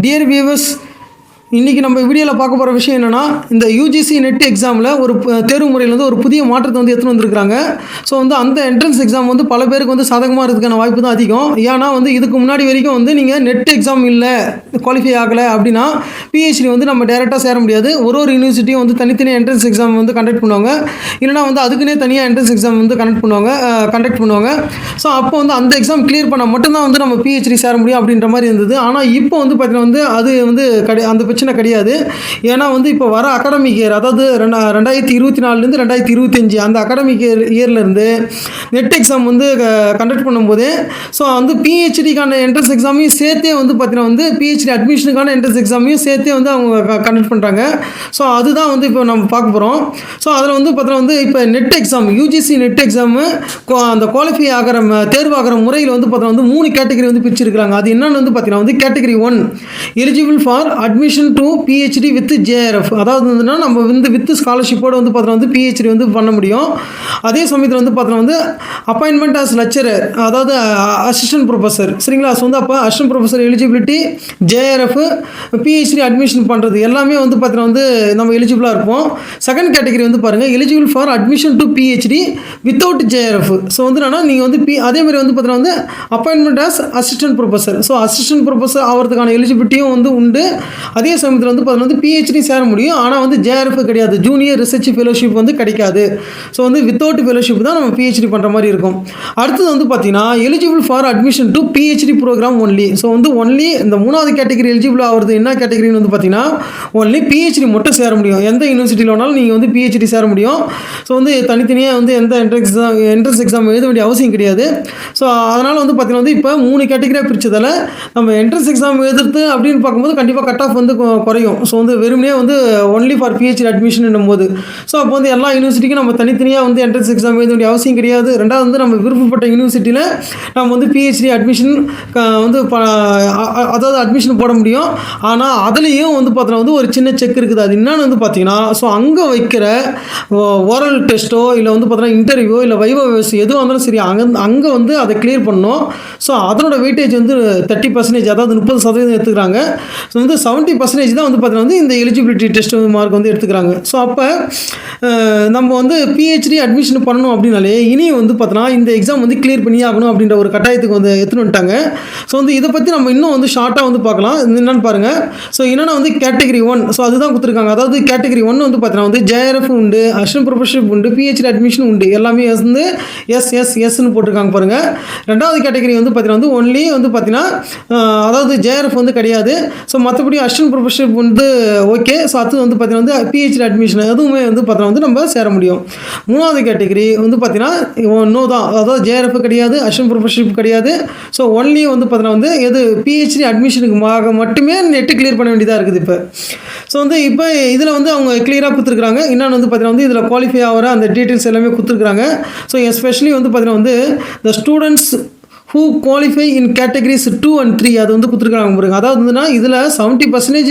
Dear viewers இன்றைக்கி நம்ம வீடியோவில் பார்க்க போகிற விஷயம் என்னென்னா இந்த யூஜிசி நெட் எக்ஸாமில் ஒரு தேர்வு முறையில் வந்து ஒரு புதிய மாற்றத்தை வந்து எடுத்துன்னு வந்திருக்காங்க ஸோ வந்து அந்த என்ட்ரன்ஸ் எக்ஸாம் வந்து பல பேருக்கு வந்து சாதகமாக இருக்கிறதுக்கான வாய்ப்பு தான் அதிகம். ஏன்னா வந்து இதுக்கு முன்னாடி வரைக்கும் வந்து நீங்கள் நெட் எக்ஸாம் இல்லை குவாலிஃபை ஆகலை அப்படின்னா பிஹெச்டி வந்து நம்ம டேரெக்டாக சேர முடியாது. ஒரு ஒரு யூனிவர்சிட்டியும் வந்து தனித்தனி என்ட்ரன்ஸ் எக்ஸாம் வந்து கண்டக்ட் பண்ணுவாங்க. இல்லைனா வந்து அதுக்குன்னே தனியாக என்ட்ரன்ஸ் எக்ஸாம் வந்து கண்டக்ட் பண்ணுவாங்க கண்டக்ட் பண்ணுவாங்க. ஸோ அப்போ வந்து அந்த எக்ஸாம் கிளியர் பண்ணால் மட்டும்தான் வந்து நம்ம பிஹெச்டி சேர முடியும் அப்படின்ற மாதிரி இருந்தது. ஆனால் இப்போ வந்து பார்த்தீங்கன்னா வந்து அது வந்து கடை அந்த பிரச்சனை கிடையாது. ஏன்னா வந்து இப்போ வர அகாடமிக் இயர் அதாவது ரெண்டா ரெண்டாயிரத்தி இருபத்தி நாலுலேருந்து ரெண்டாயிரத்தி இருபத்தஞ்சி அந்த அகாடமிக் இயர் இயர்லேருந்து நெட் எக்ஸாம் வந்து கண்டக்ட் பண்ணும்போது ஸோ வந்து பிஹெச்டிக்கான என்ட்ரன்ஸ் எக்ஸாமையும் சேர்த்தே வந்து பார்த்தீங்கன்னா வந்து பிஹெச்டி அட்மிஷனுக்கான என்ட்ரன்ஸ் எக்ஸாமையும் சேர்த்தே வந்து அவங்க கண்டக்ட் பண்ணுறாங்க ஸோ அதுதான் வந்து இப்போ நம்ம பார்க்க போகிறோம் ஸோ அதில் வந்து பார்த்தீங்கன்னா வந்து இப்போ NET exam UGC NET exam அந்த குவாலிஃபை ஆகிற தேர்வாகிற முறையில் வந்து பார்த்தீங்கன்னா வந்து மூணு கேட்டகரி வந்து பிரிச்சிருக்கிறாங்க. அது என்னென்னு வந்து பார்த்தீங்கன்னா வந்து category one eligible for admission to PhD with JRF அதாவது வந்துன்னா நம்ம வந்து வித் ஸ்காலர்ஷிப்போடு வந்து பார்த்தோன்னா வந்து பிஹெச்டி வந்து பண்ண முடியும். அதே சமயத்தில் வந்து பார்த்தோன்னா வந்து அப்பாயின்மெண்ட் ஆஸ் லெக்சரர் அதாவது அசிஸ்டன்ட் ப்ரொஃபஸர் சரிங்களா? ஸோ வந்து அப்போ assistant professor eligibility JRF PhD admission பண்ணுறது எல்லாமே வந்து பார்த்தீங்கன்னா வந்து நம்ம எலிஜிபிளாக இருப்போம். செகண்ட் கேட்டகரி வந்து பாருங்கள் eligible for admission to PhD without JRF so வந்து என்னன்னா நீங்கள் வந்து பி அதே மாதிரி வந்து பார்த்தீங்கன்னா வந்து appointment as assistant professor so assistant professor ஆகிறதுக்கான எலிஜிபிலிட்டியும் வந்து உண்டு. அதே சமயத்தில் வந்து பார்த்தீங்கன்னா வந்து பிஹெச்டி சேர முடியும். ஆனால் வந்து ஜேஆர்எஃப் கிடையாது. ஜூனியர் ரிசர்ச் ஃபெலோஷிப் வந்து கிடைக்காது. ஸோ வந்து வித்தவுட் ஃபெலோஷிப் தான் நம்ம பிஹெச்டி பண்ணுற மாதிரி இருக்கும். அடுத்தது வந்து பார்த்தீங்கன்னா eligible for admission to PhD programme only so வந்து ஒன்லி இந்த மூணாவது கேட்டகரி எலிஜிபிள் ஆகிறது என்ன கேட்டகரின்னு வந்து பார்த்தீங்கன்னா ஒன்லி பிஹெச்டி மட்டும் சேர முடியும். எந்த யூனிவர்சிட்டியில் வேணாலும் நீங்கள் வந்து பிஹெச்டி சேர முடியும். ஸோ வந்து தனித்தனியாக வந்து எந்த என்ட்ரன்ஸ் எக்ஸாம் என்ட்ரன்ஸ் எக்ஸாம் எழுத வேண்டிய அவசியம் கிடையாது. ஸோ அதனால் வந்து பார்த்தீங்கன்னா வந்து இப்போ மூணு கேட்டகரியாக பிரித்ததால் நம்ம என்ட்ரன்ஸ் எக்ஸாம் எழுதுறது அப்படின்னு பார்க்கும்போது கண்டிப்பாக கட் ஆஃப் வந்து குறையும். ஸோ வந்து வெறுமனே வந்து ஒன்லி ஃபார் பிஹெச்டி அட்மிஷன் போது ஸோ அப்போ வந்து எல்லா யூனிவர்சிட்டிக்கும் நம்ம தனித்தனியாக வந்து என்ட்ரன்ஸ் எக்ஸாம் எழுத வேண்டிய அவசியம் கிடையாது. ரெண்டாவது வந்து நம்ம விருப்பப்பட்ட யூனிவர்சிட்டியில் நம்ம வந்து பிஹெச்டி அட்மிஷன் வந்து ப- அதாவது அட்மிஷன் போட முடியும். ஆனால் அதுலேயும் வந்து பார்த்தோன்னா வந்து ஒரு சின்ன செக் இருக்குது. அது என்னன்னு வந்து பார்த்தீங்கன்னா ஸோ அங்கே வைக்கிற ஓரல் டெஸ்ட்டோ இல்லை வந்து பார்த்தோன்னா இன்டர்வியூ இல்லை வைவ எதுவாக இருந்தாலும் சரி அங்கே அங்கே வந்து அதை கிளியர் பண்ணோம் ஸோ அதனோட வெயிட்டேஜ் வந்து தேர்ட்டி பர்சன்டேஜ் அதாவது முப்பது சதவீதம் எடுத்துக்கிறாங்க. ஸோ வந்து செவன்ட்டி பர்சன்டேஜ் தான் வந்து பார்த்தீங்கன்னா வந்து இந்த எலிஜிபிலிட்டி டெஸ்ட் மார்க் வந்து எடுத்துக்கிறாங்க. ஸோ அப்போ நம்ம வந்து பிஹெச்டி அட்மிஷன் பண்ணணும் அப்படின்னாலே இனி வந்து பார்த்தோன்னா இந்த எக்ஸாம் வந்து கிளியர் பண்ணி ஆகணும் அப்படின்ற ஒரு கட்டாயத்துக்கு வந்து எடுத்துன்னு வந்துட்டாங்க. ஸோ வந்து இதை பற்றி நம்ம இன்னும் வந்து ஷார்ட்டாக வந்து பார்க்கலாம். என்னென்னு பாருங்கள் ஸோ என்னென்னா வந்து கேட்டகரி ஒன் ஸோ அதுதான் கொடுத்துருக்காங்க. அதாவது கேட்டகரி ஒன் வந்து பார்த்தீங்கன்னா வந்து ஜேஆர்எஃப் உண்டு அசிஸ்டன்ட் ப்ரொஃபஷன் உண்டு பிஹெச்டி அட்மிஷன் உண்டு. எல்லாமே வந்து எஸ் எஸ் எஸ்ன்னு போட்டிருக்காங்க பாருங்கள் ரெண்டாவது கேட்டகரி வந்து பார்த்தீங்கன்னா வந்து ஒன்லி வந்து பார்த்தீங்கன்னா அதாவது ஜேஆர்எஃப் வந்து கிடையாது. ஸோ மற்றபடி அசிஸ்டன்ட் ப்ரொஃபஷனல் வந்து ஓகே ஸோ அது வந்து பார்த்தீங்கன்னா வந்து பிஹெச்டி அட்மிஷன் அதுவுமே வந்து பார்த்தீங்கன்னா வந்து நம்ம சேர முடியும். மூணாவது கேட்டகரி வந்து பார்த்தீங்கன்னா நோ தான். அதாவது ஜேஆர்எஃப் கிடையாது அஷன் ப்ரொஃபஷனல் கிடையாது. ஸோ ஒன்லி வந்து பார்த்தீங்கன்னா வந்து எது பிஹெச்டி அட்மிஷனுக்கு மாக மட்டுமே நெட்டு கிளியர் பண்ண வேண்டியதாக இருக்குது இப்போ. ஸோ வந்து இப்போ இதில் வந்து அவங்க கிளியராக கொடுத்துருக்காங்க இன்னொன்று வந்து பார்த்தீங்கன்னா வந்து இதில் குவாலிஃபை ஆகிற அந்த டீட்டெயில்ஸ் எல்லாமே கொடுத்துருக்குறாங்க. ஸோ எஸ்பெஷலி வந்து பார்த்தீங்கன்னா வந்து the students who qualify in categories two and three அது வந்து கொடுத்துருக்காங்க பாருங்க. அதாவது வந்துன்னா இதில் seventy percentage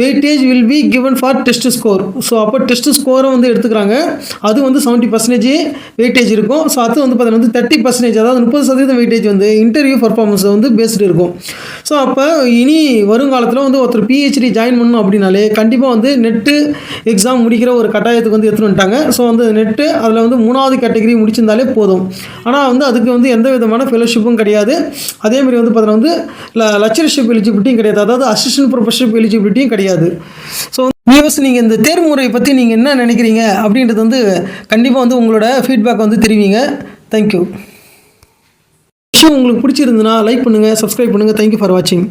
weightage will be given for test score so அப்போ டெஸ்ட் ஸ்கோரை வந்து எடுத்துக்கிறாங்க. அது வந்து செவன்ட்டி பர்சன்டேஜ் வெயிட்டேஜ் இருக்கும். ஸோ அது வந்து பார்த்தீங்கன்னா வந்து தேர்ட்டி பர்சன்டேஜ் அதாவது முப்பது சதவீதம் வெயிட்டேஜ் வந்து இன்டர்வியூ பர்ஃபார்மன்ஸ் வந்து பேஸ்டு இருக்கும். ஸோ அப்போ இனி வருங்காலத்தில் வந்து ஒருத்தர் பிஹெச்டி ஜாயின் பண்ணணும் அப்படின்னாலே கண்டிப்பாக வந்து நெட்டு எக்ஸாம் முடிக்கிற ஒரு கட்டாயத்துக்கு வந்து எடுத்துன்னு வந்துட்டாங்க. ஸோ வந்து நெட்டு அதில் வந்து மூணாவது கேட்டகரி முடிச்சிருந்தாலே போதும். ஆனால் வந்து அதுக்கு வந்து எந்த விதமான ஃபெலோஷிப்பும் கிடையாது. அதே மாதிரி வந்து பார்த்தீங்கன்னா வந்து லெக்சர்ஷிப் எலிஜிபிலிட்டியும் கிடையாது. அதாவது அசிஸ்டன்ட் ப்ரொஃபஷனல் எலிஜிபிலிட்டியும் கிடையாது. ஸோ வியூவர்ஸ் நீங்கள் இந்த தேர்வு முறையை பற்றி நீங்கள் என்ன நினைக்கிறீங்க அப்படின்றது வந்து கண்டிப்பாக வந்து உங்களோட ஃபீட்பேக் வந்து தெரிவிங்க. தேங்க்யூ விஷயம் உங்களுக்கு பிடிச்சிருந்துன்னா லைக் பண்ணுங்கள் சப்ஸ்கிரைப் பண்ணுங்கள் தேங்க்யூ ஃபார் வாட்சிங்